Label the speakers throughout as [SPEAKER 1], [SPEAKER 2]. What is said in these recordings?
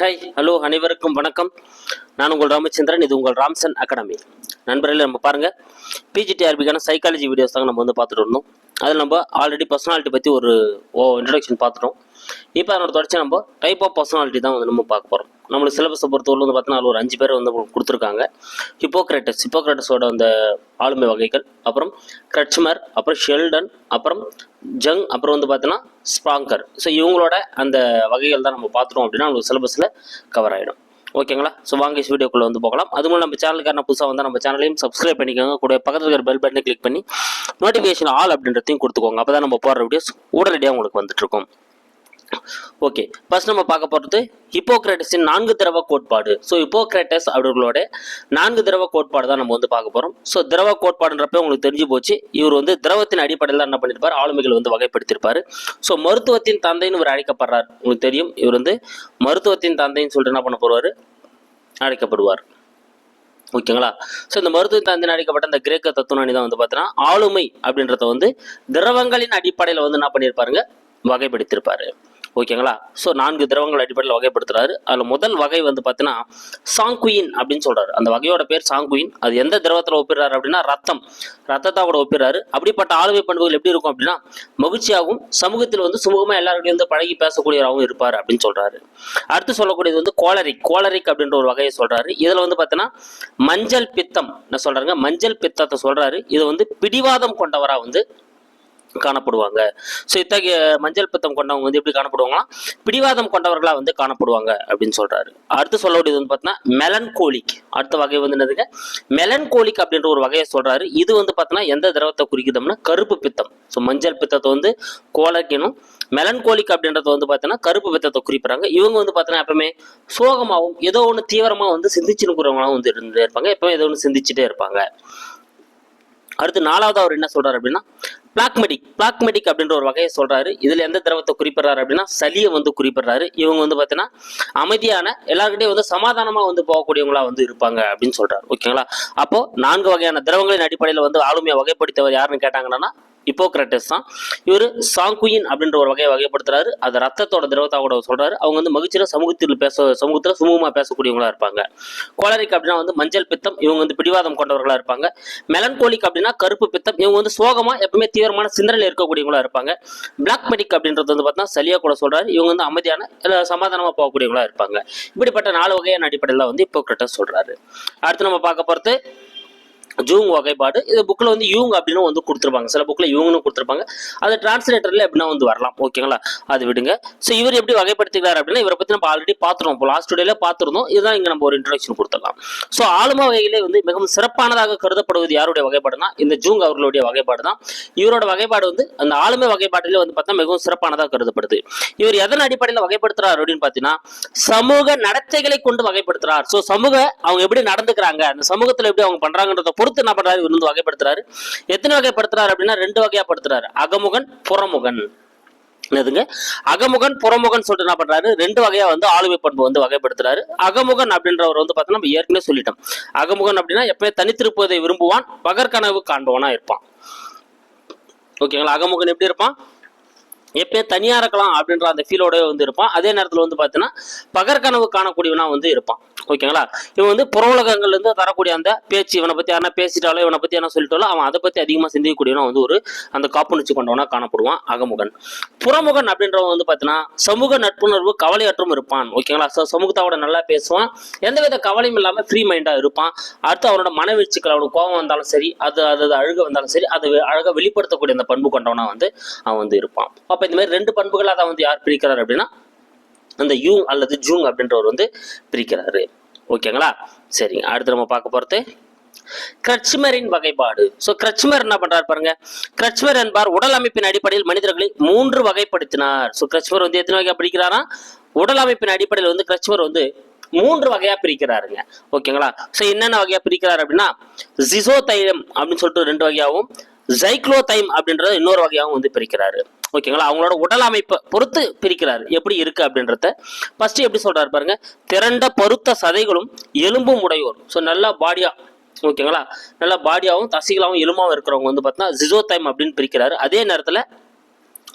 [SPEAKER 1] Hi hello அனைவருக்கும் வணக்கம். நான் உங்கள் ராமச்சந்திரன் இது உங்கள் ராம்சன் அகாடமி. நண்பர்களே நம்ம பாருங்கள் பிஜிடிஆர்பிக்கான சைக்காலஜி வீடியோஸ் தாங்க நம்ம வந்து பார்த்துட்டு இருந்தோம். அதில் நம்ம ஆல்ரெடி பர்சனாலிட்டி பற்றி ஒரு ஓ இன்ட்ரடக்ஷன் பார்த்துட்டோம். இப்போ அதனோட தொடர்ச்சி நம்ம டைப் ஆஃப் பர்சனாலிட்டி தான் வந்து நம்ம பார்க்க போகிறோம் நம்மளுக்கு சிலபஸை பொறுத்தவரை வந்து பார்த்தீங்கன்னா அதில் ஒரு அஞ்சு பேர் வந்து கொடுத்துருக்காங்க. ஹிப்போக்ரேட்டஸ் ஹிப்போக்ரேட்டஸோட அந்த ஆளுமை வகைகள் அப்புறம் கிரட்ச்மர் அப்புறம் ஷெல்டன் அப்புறம் ஜங் அப்புறம் வந்து பார்த்தீங்கன்னா ஸ்பாங்கர் ஸோ இவங்களோட அந்த வகைகள் தான் நம்ம பார்த்துட்டோம் அப்படின்னா நம்மளுக்கு சிலபஸில் கவர் ஆகிடும் ஓகேங்களா ஸோ வாங்க வீடியோக்குள்ளே வந்து போகலாம். அது மூலம் நம்ம சேனலுக்கான புதுசாக வந்து நம்ம சேனலையும் சப்ஸ்கிரைப் பண்ணிக்கோங்க. கூட பக்கத்தில் இருக்கிற பெல் பட்டனை கிளிக் பண்ணி நோட்டிஃபிகேஷன் ஆல் அப்படின்றதையும் கொடுத்துக்கோங்க. அப்போ தான் நம்ம போடுற வீடியோஸ் உடனடியாக உங்களுக்கு வந்துட்டு இருக்கும். ஓகே ஃபர்ஸ்ட் நம்ம பார்க்க போகிறது ஹிப்போக்ரேட்டஸின் நான்கு திரவ கோட்பாடு. ஸோ ஹிப்போக்ரேட்டஸ் அவர்களோட நான்கு திரவ கோட்பாடு தான் நம்ம வந்து பார்க்க போகிறோம் ஸோ திரவ கோட்பாடுன்றப்ப உங்களுக்கு தெரிஞ்சு போச்சு இவர் வந்து திரவத்தின் அடிப்படையில் தான் என்ன பண்ணியிருப்பார் ஆளுமைகள் வந்து வகைப்படுத்தியிருப்பார் ஸோ மருத்துவத்தின் தந்தைன்னு இவர் அழைக்கப்படுறார். உங்களுக்கு தெரியும் இவர் வந்து மருத்துவத்தின் தந்தைன்னு சொல்லிட்டு என்ன பண்ண போடுவார் அழைக்கப்படுவார். ஓகேங்களா? ஸோ இந்த மருத்துவ தந்தின் அழைக்கப்பட்ட இந்த கிரேக்க தத்துவஞானி தான் வந்து பார்த்தீங்கன்னா ஆளுமை அப்படின்றத வந்து திரவங்களின் அடிப்படையில் வந்து என்ன பண்ணியிருப்பாருங்க வகைப்படுத்தியிருப்பாரு ஓகேங்களா ஸோ நான்கு திரவங்கள் அடிப்படையில் வகைப்படுத்துறாரு. அதில் முதல் வகை வந்து பார்த்தீங்கன்னா சாங்குயின் அப்படின்னு சொல்கிறார் அந்த வகையோட பேர் சாங்குயின். அது எந்த திரவத்தில் ஒப்பிடுறாரு அப்படின்னா ரத்தம். ரத்தத்தை கூட ஒப்பிடுறாரு. அப்படிப்பட்ட ஆளுமை பண்புகள் எப்படி இருக்கும் அப்படின்னா மகிழ்ச்சியாகவும் சமூகத்தில் வந்து சுமூகமாக எல்லாருடைய வந்து பழகி பேசக்கூடியவராகவும் இருப்பார் அப்படின்னு சொல்கிறாரு அடுத்து சொல்லக்கூடியது வந்து கோலரிக் கோலரிக் அப்படின்ற ஒரு வகையை சொல்கிறாரு இதில் வந்து பார்த்தீங்கன்னா மஞ்சள் பித்தம். என்ன சொல்கிறாங்க மஞ்சள் பித்தத்தை சொல்கிறாரு இது வந்து பிடிவாதம் கொண்டவராக வந்து காணப்படுவாங்க. ஸோ இத்தகைய மஞ்சள் பித்தம் கொண்டவங்க வந்து எப்படி காணப்படுவாங்கன்னா பிடிவாதம் கொண்டவர்களாக வந்து காணப்படுவாங்க அப்படின்னு சொல்றாரு. அடுத்து சொல்லக்கூடியது வந்து பார்த்தீங்கன்னா மெலன்கோலிக் அடுத்த வகை வந்து என்னதுங்க? மெலன்கோலிக் அப்படின்ற ஒரு வகையை சொல்கிறாரு இது வந்து பார்த்தீங்கன்னா எந்த திரவத்தை குறிக்குதோம்னா கருப்பு பித்தம். ஸோ மஞ்சள் பித்தத்தை வந்து கோலக்கினும் மெலன்கோலிக் அப்படின்றத வந்து பார்த்தீங்கன்னா கருப்பு பித்தத்தை குறிப்பிட்றாங்க. இவங்க வந்து பார்த்தீங்கன்னா எப்பவுமே சோகமாகவும் ஏதோ ஒன்று தீவிரமாக வந்து சிந்திச்சுனுக்குறவங்களாம் வந்து இருந்துட்டே இருப்பாங்க. எப்பவுமே ஏதோ ஒன்று சிந்திச்சுட்டே இருப்பாங்க. அடுத்து நாலாவது அவர் என்ன சொல்றாரு அப்படின்னா பிளாக்மெடிக் பிளாக்மெடிக் அப்படின்ற ஒரு வகையை சொல்றாரு. இதுல எந்த திரவத்தை குறிப்பிடுறாரு அப்படின்னா சளியை வந்து குறிப்பிடுறாரு. இவங்க வந்து பார்த்தீங்கன்னா அமைதியான எல்லாருக்கிட்டையும் வந்து சமாதானமா வந்து போகக்கூடியவங்களா வந்து இருப்பாங்க அப்படின்னு சொல்றாரு. ஓகேங்களா? அப்போ நான்கு வகையான திரவங்களின் அடிப்படையில் வந்து ஆளுமையை வகைப்படுத்தவர் யாருன்னு கேட்டாங்கன்னா ஹிப்போக்ரட்டிஸ் தான். இவர் சாங்குயின் அப்படின்ற ஒரு வகையை வகைப்படுத்துறாரு. அது ரத்தத்தோட திரவத்தாக கூட சொல்றாரு. அவங்க வந்து மகிழ்ச்சியில சமூகத்தில் பேச சமூகத்தில் சுமூகமாக பேசக்கூடியவங்களா இருப்பாங்க. கோலரிக் அப்படின்னா வந்து மஞ்சள் பித்தம் இவங்க வந்து பிடிவாதம் கொண்டவர்களா இருப்பாங்க. மெலன்கோலிக் அப்படின்னா கருப்பு பித்தம் இவங்க வந்து சோகமா எப்பவுமே தீவிரமான சிந்தனையில் இருக்கக்கூடியவங்களா இருப்பாங்க. பிளாக் மெடிக் அப்படின்றது வந்து பார்த்தா சரியா கூட சொல்றாரு. இவங்க வந்து அமைதியான சமாதானமா போகக்கூடியவங்களா இருப்பாங்க. இப்படிப்பட்ட நாலு வகையான அடிப்படையில் வந்து இப்போ ஹிப்போக்ரட்டஸ் சொல்றாரு. அடுத்து நம்ம பார்க்க போறது ஜூங் வகைப்பாடு. இது புக்கில் வந்து யூங் அப்படின்னு வந்து கொடுத்துருப்பாங்க. சில புக்கில் யூங்னு கொடுத்துருப்பாங்க. அது டிரான்ஸ்லேட்டரில் எப்படின்னா வந்து வரலாம். ஓகேங்களா அது விடுங்க. ஸோ இவர் எப்படி வகைப்படுத்திக்கிறார் அப்படின்னா இவரை பற்றி நம்ம ஆல்ரெடி பார்த்துருவோம் இப்போ லாஸ்ட் டேல பார்த்துருந்தோம். இதுதான் இங்கே நம்ம ஒரு இன்ட்ரடக்ஷன் கொடுத்துடலாம். ஸோ ஆளுமா வகையிலே வந்து மிகவும் சிறப்பானதாக கருதப்படுவது யாருடைய வகைப்பாடுனா இந்த ஜூங் அவர்களுடைய வகைப்பாடு தான் இவரோட வகைப்பாடு வந்து அந்த ஆளுமை வகைப்பாட்டிலே வந்து பார்த்தா மிகவும் சிறப்பானதாக கருதப்படுது. இவர் எதன் அடிப்படையில் வகைப்படுத்துறார் அப்படின்னு பார்த்தீங்கன்னா சமூக நடத்தைகளை கொண்டு வகைப்படுத்துறார். ஸோ சமூக அவங்க எப்படி நடந்துக்கிறாங்க? அந்த சமூகத்தில் எப்படி அவங்க பண்ணுறாங்கன்றத பொறுத்து கொடுத்து என்ன பண்றாரு? இவர் வந்து வகைப்படுத்துறாரு. எத்தனை வகைப்படுத்துறாரு அப்படின்னா ரெண்டு வகையா படுத்துறாரு. அகமுகன் புறமுகன். என்னதுங்க? அகமுகன் புறமுகன் சொல்லிட்டு என்ன பண்றாரு? ரெண்டு வகையா வந்து ஆளுமை பண்பு வந்து வகைப்படுத்துறாரு. அகமுகன் அப்படின்றவர் வந்து பார்த்தோன்னா நம்ம ஏற்கனவே சொல்லிட்டோம். அகமுகன் அப்படின்னா எப்பவுமே தனித்திருப்பதை விரும்புவான் பகற்கனவு காண்பவனா இருப்பான். ஓகேங்களா? அகமுகன் எப்படி இருப்பான்? எப்பயும் தனியாக இருக்கலாம் அப்படின்ற அந்த ஃபீலோடய வந்து இருப்பான். அதே நேரத்தில் வந்து பார்த்தீங்கன்னா பகற்கனவு காணக்கூடியவனா வந்து இருப்பான். ஓகேங்களா? இவன் வந்து புறவுலகங்கள்லேருந்து இருந்து தரக்கூடிய அந்த பேச்சு இவனை பற்றி யாரா பேசிட்டாலோ இவனை பற்றி என்ன சொல்லிட்டாலோ அவன் அதை பற்றி அதிகமாக சிந்திக்கக்கூடியவனா வந்து ஒரு அந்த காப்புணர்ச்சி கொண்டவனா காணப்படுவான் அகமுகன். புறமுகன் அப்படின்றவன் வந்து பார்த்தீங்கன்னா சமூக நட்புணர்வு கவலையற்றும் இருப்பான். ஓகேங்களா? ஸோ சமூகத்தோட நல்லா பேசுவான். எந்தவித கவலையும் இல்லாம ஃப்ரீ மைண்டாக இருப்பான். அடுத்து அவனோட மனவீழ்ச்சிகள் அவனுக்கு கோபம் வந்தாலும் சரி அது அது அழுக வந்தாலும் சரி அது அழகாக வெளிப்படுத்தக்கூடிய அந்த பண்பு கொண்டவனா வந்து அவன் வந்து இருப்பான். அப்போ இந்த மாதிரி ரெண்டு பண்புகளாக தான் வந்து யார் பிரிக்கிறார் அப்படின்னா அந்த யூங் அல்லது ஜூங் அப்படின்றவர் வந்து பிரிக்கிறாரு. ஓகேங்களா? சரிங்க. அடுத்து நம்ம பார்க்க போகிறது கிரச்மரின் வகைப்பாடு. ஸோ கிரச்மர் என்ன பண்றாரு பாருங்க. கிரச்மர் என்பார் உடல் அமைப்பின் அடிப்படையில் மனிதர்களை மூன்று வகைப்படுத்தினார். ஸோ கிரச்மர் வந்து எத்தனை வகையா பிரிக்கிறாரா? உடல் அமைப்பின் அடிப்படையில் வந்து கிரச்மர் வந்து மூன்று வகையா பிரிக்கிறாருங்க. ஓகேங்களா? ஸோ என்னென்ன வகையா பிரிக்கிறாரு அப்படின்னா ஜிசோதைலம் அப்படின்னு சொல்லிட்டு ரெண்டு வகையாகவும் ஜைக்ளோதைம் அப்படின்றத இன்னொரு வகையாகவும் வந்து பிரிக்கிறாரு. ஓகேங்களா அவங்களோட உடல் அமைப்பை பொறுத்து பிரிக்கிறாரு. எப்படி இருக்கு அப்படின்றத. ஃபர்ஸ்ட் எப்படி சொல்றாரு பாருங்க. திரண்ட பருத்த சதைகளும் எலும்பும் உடையோர். ஸோ நல்லா பாடியா ஓகேங்களா நல்லா பாடியாகவும் தசிகளாகவும் எலும்பாகவும் இருக்கிறவங்க வந்து பார்த்தீங்கன்னா ஜிசோதைம் அப்படின்னு பிரிக்கிறாரு. அதே நேரத்தில்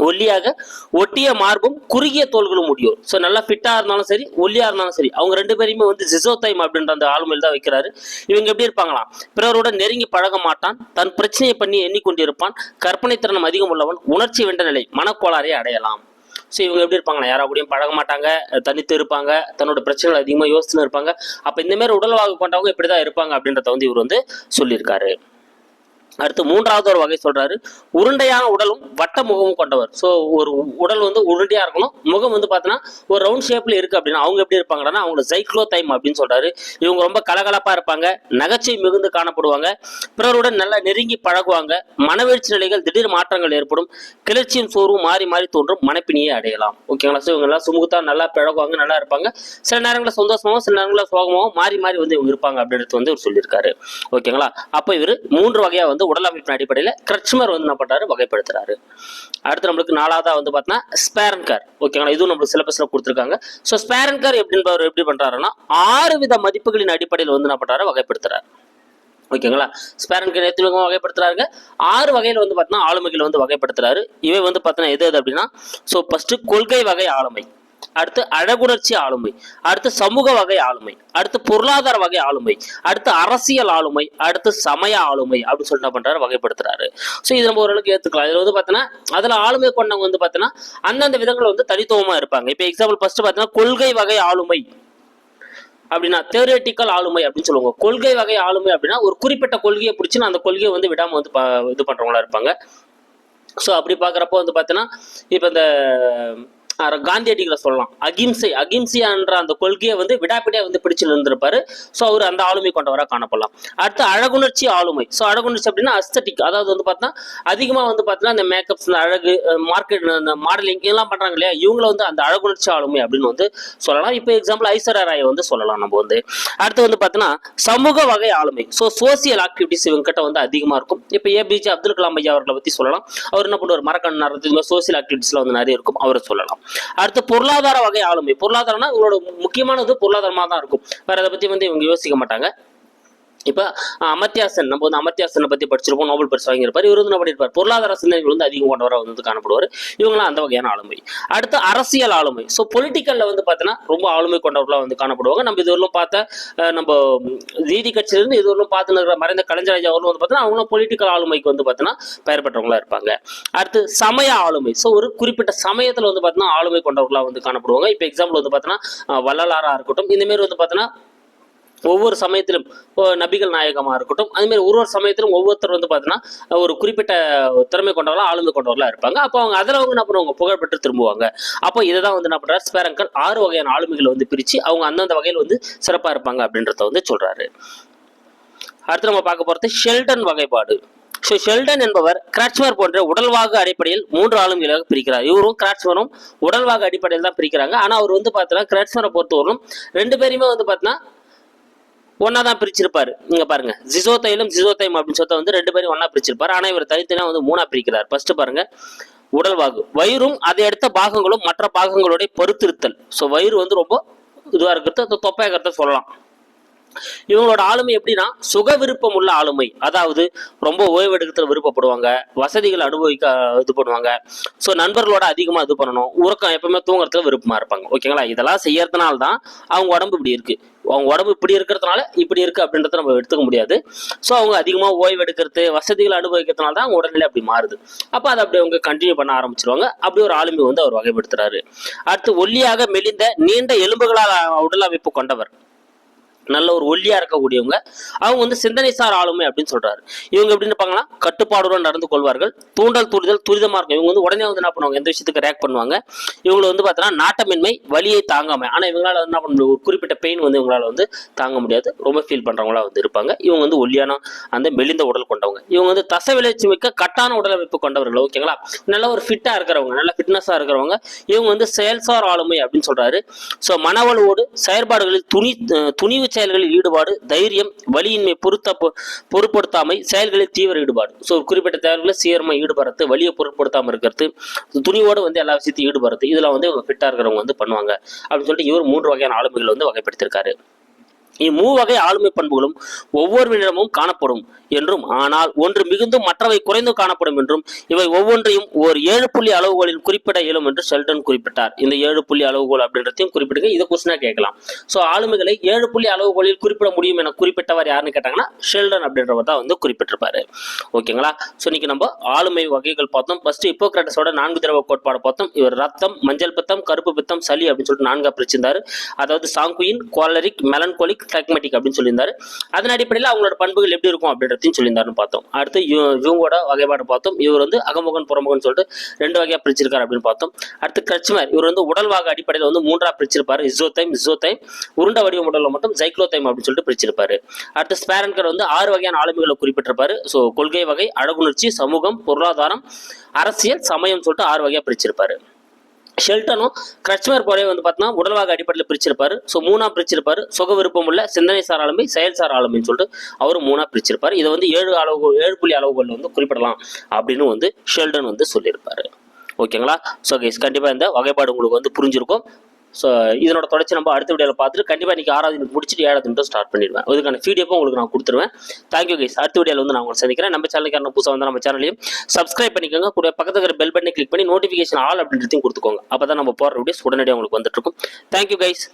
[SPEAKER 1] ஒல்லியாக ஒட்டிய மார்பும் குறுகிய தோள்களும் முடியும் ஸோ நல்லா ஃபிட்டாக இருந்தாலும் சரி ஒல்லியாக இருந்தாலும் சரி அவங்க ரெண்டு பேருமே வந்து ஜிசோதைம் அப்படின்ற அந்த ஆளுமையில் தான் வைக்கிறாரு. இவங்க எப்படி இருப்பாங்களாம்? பிறருடன் நெருங்கி பழக மாட்டான் தன் பிரச்சனையை பண்ணி எண்ணிக்கொண்டிருப்பான் கற்பனை திறனம் அதிகம் உள்ளவன் உணர்ச்சி வென்ற நிலை மனக்கோளாறை அடையலாம். ஸோ இவங்க எப்படி இருப்பாங்களா யாரோ கூடயும் பழக மாட்டாங்க தனித்து இருப்பாங்க தன்னோட பிரச்சனைகள் அதிகமாக யோசிச்சுன்னு இருப்பாங்க. அப்போ இந்த மாதிரி உடல்வாகு கொண்டவங்க இப்படி தான் இருப்பாங்க அப்படின்றத வந்து இவர் வந்து சொல்லியிருக்காரு. அடுத்து மூன்றாவது ஒரு வகை சொல்றாரு. உருண்டையான உடலும் வட்ட முகமும் கொண்டவர். ஸோ ஒரு உடல் வந்து உருண்டையா இருக்கணும். முகம் வந்து பார்த்தீங்கன்னா ஒரு ரவுண்ட் ஷேப்ல இருக்கு அப்படின்னா அவங்க எப்படி இருப்பாங்கன்னா அவங்க ஜைக்ளோ தைம் அப்படின்னு சொல்றாரு. இவங்க ரொம்ப கலகலப்பா இருப்பாங்க. நகைச்சுவை மிகுந்து காணப்படுவாங்க. பிறருடன் நல்லா நெருங்கி பழகுவாங்க. மனவெழுச்சி நிலைகள் திடீர் மாற்றங்கள் ஏற்படும். கிளர்ச்சியும் சோர்வும் மாறி மாறி தோன்றும். மனப்பினியை அடையலாம். ஓகேங்களா ஸோ இவங்க எல்லாம் சுமுகத்தா நல்லா பழகுவாங்க நல்லா இருப்பாங்க. சில நேரங்களில் சந்தோஷமாகவும் சில நேரங்களில் சோகமாகவும் மாறி மாறி வந்து இவங்க இருப்பாங்க அப்படின்றது வந்து இவர் சொல்லியிருக்காரு. ஓகேங்களா அப்போ இவர் மூன்று வகையா வந்து உடல் அமைப்பின் அடிப்படையில் கிரச்மர் வந்து என்ன பண்றாரு? வகைப்படுத்துறாரு. அடுத்து நம்மளுக்கு நாலாவதா வந்து பார்த்தீங்கன்னா ஸ்பேரன்கார் ஓகேங்களா இதுவும் நம்மளுக்கு சிலபஸ்ல கொடுத்துருக்காங்க. ஸோ ஸ்பேரன்கார் எப்படின்றவர் எப்படி பண்றாருன்னா ஆறு வித மதிப்புகளின் அடிப்படையில் வந்து என்ன பண்றாரு? வகைப்படுத்துறாரு. ஓகேங்களா ஸ்பேரன்கர் எத்தனை வகைப்படுத்துறாருங்க? ஆறு வகையில் வந்து பார்த்தீங்கன்னா ஆளுமைகள் வந்து வகைப்படுத்துறாரு. இவை வந்து பார்த்தீங்கன்னா எது எது அப்படின்னா ஸோ ஃபர்ஸ்ட் கொள்கை வகை ஆளுமை. அடுத்து அழகுணர்ச்சி ஆளுமை அடுத்து சமூக வகை ஆளுமை அடுத்து பொருளாதார வகை ஆளுமை அடுத்து அரசியல் ஆளுமை அடுத்து சமய ஆளுமை அப்படின்னு சொல்லிட்டு என்ன பண்றாரு வகைப்படுத்துறாரு. ஸோ இது நம்ம ஓரளவுக்கு ஏத்துக்கலாம். இதில் வந்து பார்த்தீங்கன்னா அதுல ஆளுமை கொண்டவங்க வந்து பார்த்தீங்கன்னா அந்தந்த விதங்கள் வந்து தனித்துவமா இருப்பாங்க. இப்போ எக்ஸாம்பிள் ஃபர்ஸ்ட் பார்த்தீங்கன்னா கொள்கை வகை ஆளுமை அப்படின்னா தேரட்டிக்கல் ஆளுமை அப்படின்னு சொல்லுவாங்க. கொள்கை வகை ஆளுமை அப்படின்னா ஒரு குறிப்பிட்ட கொள்கையை பிடிச்சி அந்த கொள்கையை வந்து விடாம வந்து இது பண்ணுறவங்களா இருப்பாங்க. ஸோ அப்படி பார்க்குறப்போ வந்து பார்த்தீங்கன்னா இப்போ இந்த காந்தியடிகளை சொல்லலாம். அகிம்சை அகிம்சைன்ற அந்த கொள்கையை வந்து விடாப்பிடியா வந்து பிடிச்சு நின்றுருப்பாரு. ஸோ அவர் அந்த ஆளுமை கொண்டவராக காணப்படலாம். அடுத்து அழகுணர்ச்சி ஆளுமை. ஸோ அழகுணர்ச்சி அப்படின்னா அஸ்தட்டிக் அதாவது வந்து பார்த்தீங்கன்னா அதிகமாக வந்து பார்த்தீங்கன்னா இந்த மேக்கப்ஸ் இந்த அழகு மார்க்கெட் இந்த மாடலிங் இதெல்லாம் பண்றாங்க இல்லையா? இவங்கள வந்து அந்த அழகுணர்ச்சி ஆளுமை அப்படின்னு வந்து சொல்லலாம். இப்போ எக்ஸாம்பிள் ஐஸ்வர்யா ராயை வந்து சொல்லலாம் நம்ம வந்து. அடுத்து வந்து பார்த்தீங்கன்னா சமூக வகை ஆளுமை. ஸோ சோசியல் ஆக்டிவிட்டிஸ் இவங்க கிட்ட வந்து அதிகமாக இருக்கும். இப்போ ஏபிஜே அப்துல் கலாம் ஐயா அவர்களை பற்றி சொல்லலாம். அவர் என்ன பண்ணுவார்? மரக்கண் நடுறது சோசியல் ஆக்டிவிட்டிஸ்லாம் வந்து நிறைய இருக்கும். அவரை சொல்லலாம். அடுத்து பொருளாதார வகை ஆளுமை. பொருளாதாரம்னா இவங்களோட முக்கியமானது பொருளாதாரமாக தான் இருக்கும். வேற அதை பற்றி வந்து இவங்க யோசிக்க மாட்டாங்க. இப்போ அமத்தியாசன் நம்ம வந்து அமத்தியாசனை பற்றி படிச்சிருப்போம் நோபல் பரிசு வாங்கியிருப்பார் இவர் வந்து என்ன பண்ணியிருப்பார் பொருளாதார சிந்தனைகள் வந்து அதிகம் கொண்டவராக வந்து காணப்படுவார். இவங்களாம் அந்த வகையான ஆளுமை. அடுத்து அரசியல் ஆளுமை. ஸோ பொலிட்டிக்கலில் வந்து பார்த்தீங்கன்னா ரொம்ப ஆளுமை கொண்டவர்களாக வந்து காணப்படுவாங்க. நம்ம இதுவரையிலும் பார்த்த நம்ம நீதி கட்சியிலிருந்து இதுவரையிலும் பார்த்து இருக்கிற மறைந்த கலைஞர் ஐயா அவர்களும் வந்து பார்த்தீங்கன்னா அவங்களும் பொலிட்டிக்கல் ஆளுமைக்கு வந்து பார்த்தீங்கன்னா பெயர் பெற்றவங்களா இருப்பாங்க. அடுத்து சமய ஆளுமை. ஸோ ஒரு குறிப்பிட்ட சமயத்தில் வந்து பார்த்தீங்கன்னா ஆளுமை கொண்டவர்களாக வந்து காணப்படுவாங்க. இப்போ எக்ஸாம்பிள் வந்து பார்த்தீங்கன்னா வள்ளலாராக இருக்கட்டும் இந்தமாரி வந்து பார்த்தீங்கன்னா ஒவ்வொரு சமயத்திலும் இப்போ நபிகள் நாயகமாக இருக்கட்டும் அதுமாரி ஒரு ஒரு சமயத்திலும் ஒவ்வொருத்தர் வந்து பார்த்தீங்கன்னா ஒரு குறிப்பிட்ட திறமை கொண்டவர்களாக ஆளுமை கொண்டவர்களாக இருப்பாங்க. அப்போ அவங்க அதில் அவங்க என்ன பண்ணுவாங்க? புகழ்பெற்று திரும்புவாங்க. அப்போ இதை தான் வந்து என்ன பண்ணுறாரு ஸ்பேரங்கல் ஆறு வகையான ஆளுமைகளை வந்து பிரித்து அவங்க அந்தந்த வகையில் வந்து சிறப்பாக இருப்பாங்க அப்படின்றத வந்து சொல்கிறாரு அடுத்து நம்ம பார்க்க போகிறது ஷெல்டன் வகைப்பாடு. ஸோ ஷெல்டன் என்பவர் கிராட்ச்மர் போன்ற உடல்வாக அடிப்படையில் மூன்று ஆளுமைகளாக பிரிக்கிறார். இவரும் கிராட்ச்மரும் உடல்வாக அடிப்படையில் தான் பிரிக்கிறாங்க. ஆனால் அவர் வந்து பார்த்தீங்கன்னா கிராட்ச்மரை பொறுத்தவரையும் ரெண்டு பேருமே வந்து பார்த்தீங்கன்னா ஒன்னா தான் பிரிச்சிருப்பாரு. இங்க பாருங்க. ஜிசோதைலும் ஜிசோதைம் அப்படின்னு சொல்லிட்டு வந்து ரெண்டு பேரும் ஒன்னா பிரிச்சிருப்பாரு. ஆனா இவர் தனித்தனியா வந்து மூணா பிரிக்கிறார். ஃபர்ஸ்ட் பாருங்க. உடல்வாகு வயிறும் அதை அடுத்த பாகங்களும் மற்ற பாகங்களுடைய பொறுத்திருத்தல் ஸோ வயிறு வந்து ரொம்ப இதுவா இருக்கிறது. தொப்பையாக இருக்கிறத சொல்லலாம். இவங்களோட ஆளுமை எப்படின்னா சுக விருப்பம் உள்ள ஆளுமை. அதாவது ரொம்ப ஓய்வு விருப்பப்படுவாங்க வசதிகள் அனுபவிக்க இது பண்ணுவாங்க. ஸோ நண்பர்களோட அதிகமாக இது பண்ணணும். உறக்கம் எப்பவுமே தூங்குறதுல விருப்பமா இருப்பாங்க. ஓகேங்களா? இதெல்லாம் செய்யறதுனால தான் அவங்க உடம்பு இப்படி இருக்கு. அவங்க உடம்பு இப்படி இருக்கிறதுனால இப்படி இருக்கு அப்படின்றத நம்ம எடுத்துக்க முடியாது. ஸோ அவங்க அதிகமாக ஓய்வு எடுக்கிறது வசதிகள் அனுபவிக்கிறதுனால தான் அவங்க உடல்நிலை அப்படி மாறுது. அப்போ அதை அப்படி அவங்க கண்டினியூ பண்ண ஆரம்பிச்சிருவாங்க. அப்படி ஒரு ஆளுமை வந்து அவர் வகைப்படுத்துறாரு. அடுத்து ஒல்லியாக மெலிந்த நீண்ட எலும்புகளால் உடல் அமைப்பு கொண்டவர். நல்ல ஒரு ஒல்லியா இருக்கக்கூடியவங்க அவங்க வந்து சிந்தனை சார் ஆளுமை அப்படின்னு சொல்றாரு. இவங்க எப்படி இருப்பாங்கன்னா கட்டுப்பாடுடன் நடந்து கொள்வார்கள். தூண்டல் துரிதல் துரிதமா இருக்கும். இவங்க வந்து உடனே வந்து என்ன பண்ணுவாங்க எந்த விஷயத்துக்கு ரியாக்ட் பண்ணுவாங்க. இவங்களை வந்து பார்த்தீங்கன்னா நாட்டமின்மை வலியை தாங்காம ஆனா இவங்களால என்ன பண்ண முடியும்? ஒரு குறிப்பிட்ட பெயின் வந்து இவங்களால வந்து தாங்க முடியாது. ரொம்ப ஃபீல் பண்றவங்களா வந்து இருப்பாங்க. இவங்க வந்து ஒல்லியான அந்த மெலிந்த உடல் கொண்டவங்க. இவங்க வந்து தசை விளைச்சி மிக்க கட்டான உடல் அமைப்பு கொண்டவர்கள் ஓகேங்களா நல்ல ஒரு ஃபிட்டா இருக்கிறவங்க நல்ல ஃபிட்னஸா இருக்கிறவங்க இவங்க வந்து செயல்சார் ஆளுமை அப்படின்னு சொல்றாரு. ஸோ மனவளவோடு செயற்பாடுகளில் துணி துணிவு செயல்களில் ஈடுபாடு தைரியம் வலியின்மை பொருத்த பொருட்படுத்தாமை செயல்களில் தீவிர ஈடுபாடு. ஸோ ஒரு குறிப்பிட்ட தேவைகளில் சீரமாக ஈடுபடுறது வலியை பொருட்படுத்தாமல் இருக்கிறது துணிவோடு வந்து எல்லா விஷயத்தையும் ஈடுபடுறது இதெல்லாம் வந்து இவங்க ஃபிட்டாக இருக்கிறவங்க வந்து பண்ணுவாங்க. அப்படின்னு சொல்லிட்டு இவர் மூன்று வகையான ஆளுமைகள் வந்து வகைப்படுத்திருக்காரு இம்மூவகை ஆளுமை பண்புகளும் ஒவ்வொருவரிடமும் காணப்படும் என்றும் ஆனால் ஒன்று மிகுந்தும் மற்றவை குறைந்து காணப்படும் என்றும் இவை ஒவ்வொன்றையும் ஒரு ஏழு புள்ளி அளவுகளில் குறிப்பிட இயலும் என்று ஷெல்டன் குறிப்பிட்டார். இந்த ஏழு புள்ளி அளவுகோல் அப்படின்றதையும் குறிப்பிடுங்க. இதை கொஸ்டினா கேட்கலாம். ஸோ ஆளுமைகளை ஏழு புள்ளி அளவுகோலில் குறிப்பிட முடியும் என குறிப்பிட்டவர் யாருன்னு கேட்டாங்கன்னா ஷெல்டன் அப்படின்றவர் தான் வந்து குறிப்பிட்டிருப்பாரு. ஓகேங்களா? ஸோ இன்னைக்கு நம்ம ஆளுமை வகைகள் பார்த்தோம். ஃபர்ஸ்ட் இப்போக்ராட்டஸோட நான்கு திரவ கோட்பாடு பார்த்தோம். இவர் ரத்தம் மஞ்சள் பித்தம் கருப்பு பித்தம் சளி அப்படின்னு சொல்லிட்டு நான்கா பிரிச்சிருந்தாரு அதாவது சாங்குயின் குவாலரிக் மெலன்கோலிக் பிளாக்மெட்டிக் அப்படின்னு சொல்லியிருந்தாரு. அதன் அடிப்படையில் அவங்களோட பண்புகள் எப்படி இருக்கும் அப்படின்றதையும் சொல்லியிருந்தாருன்னு பார்த்தோம். அடுத்து யூ- வகைப்பாடு பார்த்தோம். இவர் வந்து அகமுகன் புறமுகன் சொல்லிட்டு ரெண்டு வகையாக பிரிச்சிருக்காரு அப்படின்னு பார்த்தோம். அடுத்து கிரச்மர் இவர் வந்து உடல்வாக அடிப்படையில் வந்து மூன்றா பிரிச்சிருப்பாரு. இசோதைம் இசோதைம் உருண்ட வடிவ உடலில் மட்டும் ஜைக்ளோதைம் அப்படின்னு சொல்லிட்டு பிரிச்சிருப்பாரு. அடுத்து ஸ்பேரன்கர் வந்து ஆறு வகையான ஆளுமைகளை குறிப்பிட்டிருப்பாரு. ஸோ கொள்கை வகை அழகுணர்ச்சி சமூகம் பொருளாதாரம் அரசியல் சமயம் சொல்லிட்டு ஆறு வகையாக பிரிச்சிருப்பாரு. ஷெல்டனும் கிரச்மர் போலவே வந்து பார்த்தீங்கன்னா உடல்வாக அடிப்படையில் பிரிச்சிருப்பார். ஸோ மூணா பிரிச்சிருப்பார். சுக விருப்பம் உள்ள சிந்தனை சார் ஆளுமை செயல் சார் ஆளுமைன்னு சொல்லிட்டு அவரும் மூணா பிரிச்சிருப்பார். இதை வந்து ஏழு அளவு ஏழு புள்ளி அளவுகள் வந்து குறிப்பிடலாம் அப்படின்னு வந்து ஷெல்டன் வந்து சொல்லியிருப்பாரு. ஓகேங்களா ஸோ கைஸ் கண்டிப்பாக இந்த வகைப்பாடு உங்களுக்கு வந்து புரிஞ்சிருக்கும். ஸோ இதனோட தொடர்ச்சி நம்ம அடுத்த வீடியோவில் பார்த்துட்டு கண்டிப்பாக இன்றைக்கி ஆறாவது யூனிட் முடிச்சுட்டு ஏழாவது யூனிட் ஸ்டார்ட் பண்ணிடுவேன். இதுக்கான பிடிஎஃப் உங்களுக்கு நான் கொடுத்துருவேன். தேங்க்யூ கைஸ் அடுத்த வீடியோவில் வந்து நான் உங்களை சந்திக்கிறேன். நம்ம சேனலுக்கு யாரும் புதுசாக வந்து நம்ம சேனலையும் சப்ஸ்கிரைப் பண்ணிக்கோங்க. கூட பக்கத்துல இருக்கிற பெல் பட்டனை கிளிக் பண்ணி நோட்டிஃபிகேஷன் ஆல் அப்படின்றதையும் கொடுத்துக்கோங்க. அப்போ தான் நம்ம போகிற வீடியோஸ் உடனடியாக உங்களுக்கு வந்துட்டுருக்கும் தேங்க்யூ கைஸ்